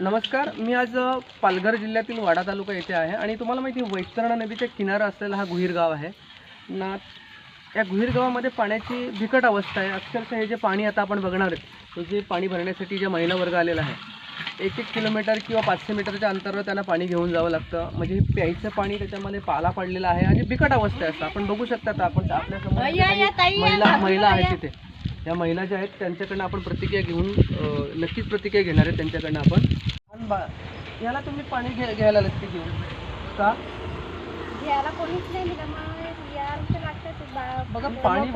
नमस्कार मी आज पालघर जिल्ह्यातील वाडा तालुका येथे आहे आणि तुम्हाला माहिती आहे वैतरणा नदीच्या किनारा असलेला हा गुहीर गाव आहे. ना या गुहीर गावामध्ये पाण्याची बिकट अवस्था आहे. अक्षरशः हे जे पाणी आता आपण बघणार आहे हे जे पाणी भरण्यासाठी जे महिला वर्ग आलेला आहे एक एक किलोमीटर किंवा पाचशे मीटरच्या अंतरावर त्यांना पाणी घेऊन जावं लागतं. म्हणजे हे प्यायचं पाणी त्याच्यामध्ये पाला पडलेला आहे आणि बिकट अवस्था आहे असं आपण बघू शकता. आता आपण आपल्यासमोर महिला महिला आहेत तिथे. या महिला ज्या आहेत त्यांच्याकडनं आपण प्रतिक्रिया घेऊन नक्कीच प्रतिक्रिया घेणार आहे त्यांच्याकडनं आपण. बा याला तुम्ही पाणी घ्या घ्यायला लागते घेऊन का? घ्यायला कोणीच नाही बघा पाणी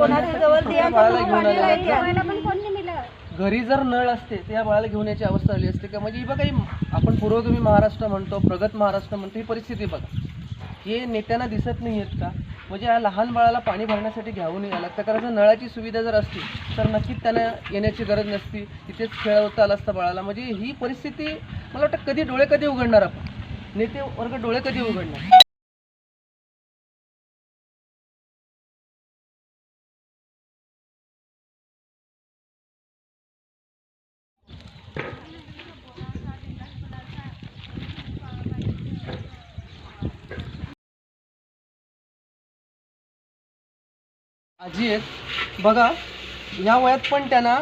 घरी जर नळ असते तर या बाळाला घेऊन याची अवस्था आली असते का? म्हणजे ही बघा आपण पुरोगामी महाराष्ट्र म्हणतो प्रगत महाराष्ट्र म्हणतो ही परिस्थिती बघा. हे नेत्यांना दिसत नाही आहेत का? म्हणजे या लहान बाळाला पाणी भरण्यासाठी घ्यावं नाही आलं तर कारण जर नळाची सुविधा जर असती तर नक्कीच त्यांना येण्याची गरज नसती. तिथेच खेळवता आलं असतं बाळाला. म्हणजे ही परिस्थिती मला वाटतं कधी डोळे कधी उघडणार आपण? नेते वर्ग डोळे कधी उघडणार? आजी आहेत. बघा या वयात पण त्यांना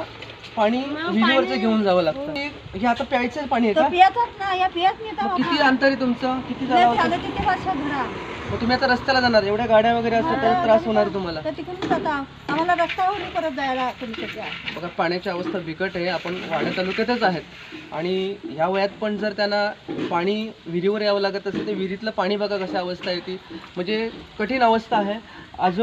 पाणी विहिरीवरचं घेऊन जावं लागतं. हे. आता प्यायचं पाणी आहे का? पियतच ना या पियत नाही मग तर किती अंतर आहे तुमचं? किती झालं किती वर्ष घरा मग तुम्ही आता रस्त्याला जाणार एवढ्या गाड्या वगैरे असतात त्याचा त्रास होणार तुम्हाला. तर तिकडून जाता. आम्हाला रस्त्यावर नाही परत जायला तुमच्या बघा पाण्याची अवस्था बिकट आहे. आपण वाड्या तालुक्यातच आहेत. आणि ह्या वयात पण जर त्यांना पाणी विहिरीवर यावं लागत असेल तर विहिरीतलं पाणी बघा कशा अवस्था येते म्हणजे कठीण अवस्था आहे. अजून